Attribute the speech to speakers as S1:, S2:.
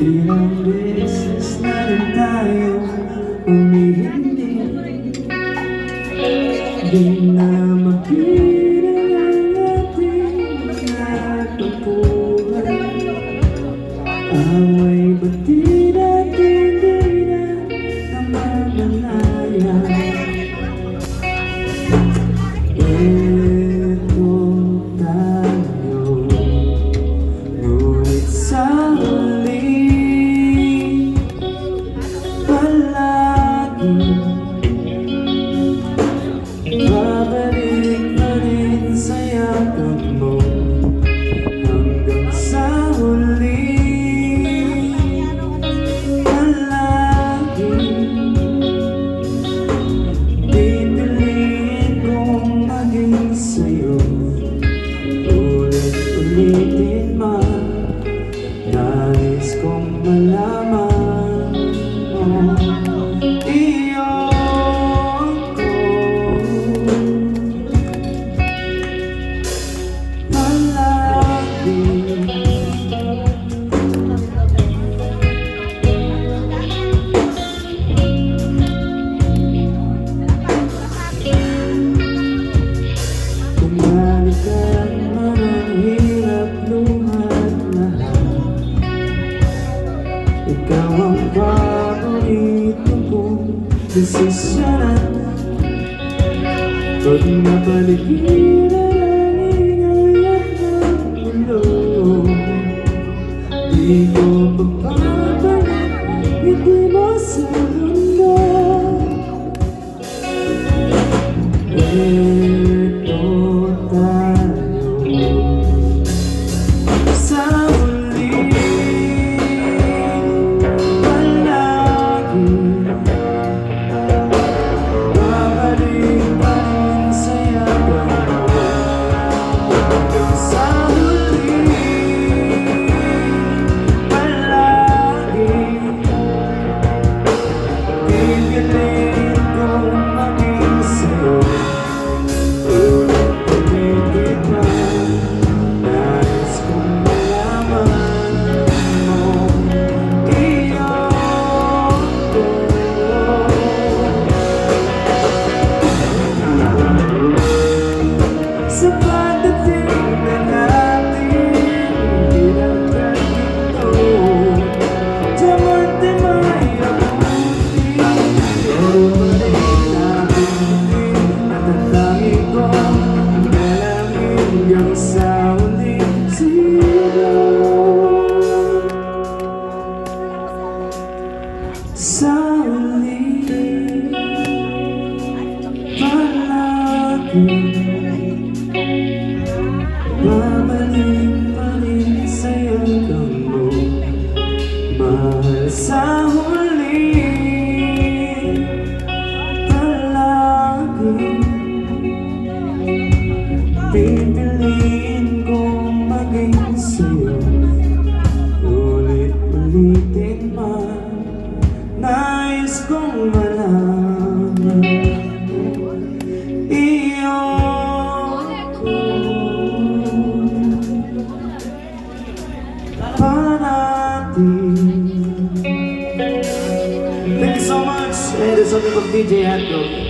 S1: Ilang beses na rin tayo umihindi. Di na makita maging Ikaw ang paborito kong desisyonan Pag napaligiran ang ingay at ng mundo Di ko pagpapalik, hindi mo sa mundo. Ito Babalik pa sa'yo mo Mahal sa huli. Palagi Pipiliin kong maging sa'yo. Ulit-ulitin man Nais kong Thank you so much, This is and gentlemen, DJ Andrew.